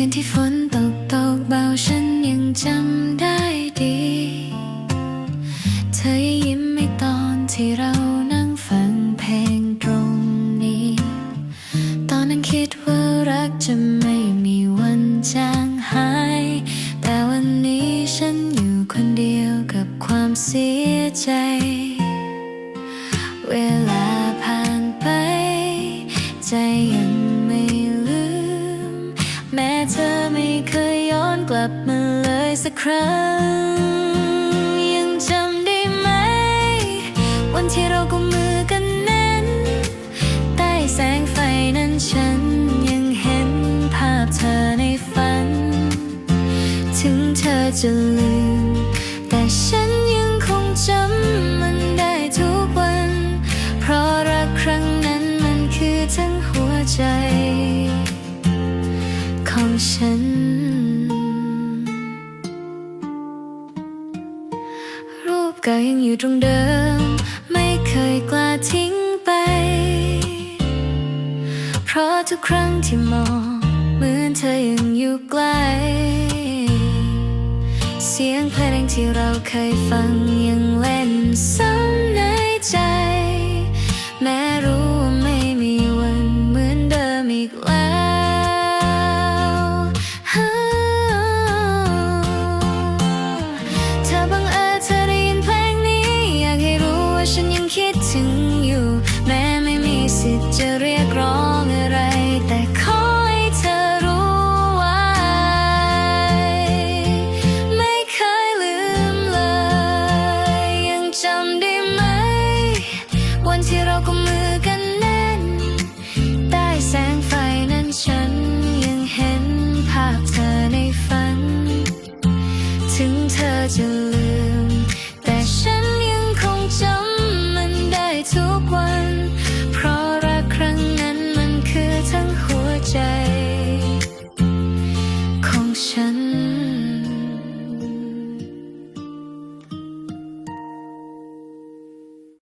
ืนที่ฝนตกตกเบาฉันยังจำได้ดี เธอยิ้มไม่ตอนที่เรานั่งฟังเพลงตรงนี้ ตอนนั้นคิดว่ารักจะไม่มีวันจางหาย แต่วันนี้ฉันอยู่คนเดียวกับความเสียใจ เวลาผ่านไป ใจยัง ลับมาเลยสักครั้ง ยังจำได้ไหม วันที่เรากุมมือกันแน่นใต้แสงไฟนั้นฉันยังเห็นภาพเธอในฝัน ถึงเธอจะลืม แต่ฉันยังคงจำมันได้ทุกวัน เพราะรักครั้งนั้นมันคือทั้งหัวใจ ของฉัน ก็ยังอยู่ตรงเดิม ไม่เคยกล้าทิ้งไป เพราะทุกครั้งที่มองเหมือนเธอยังอยู่ใกล้เสียงเพลงที่เราเคยฟังยังเล่นซ้ำในใจ แม้รู้ เธอจะลืม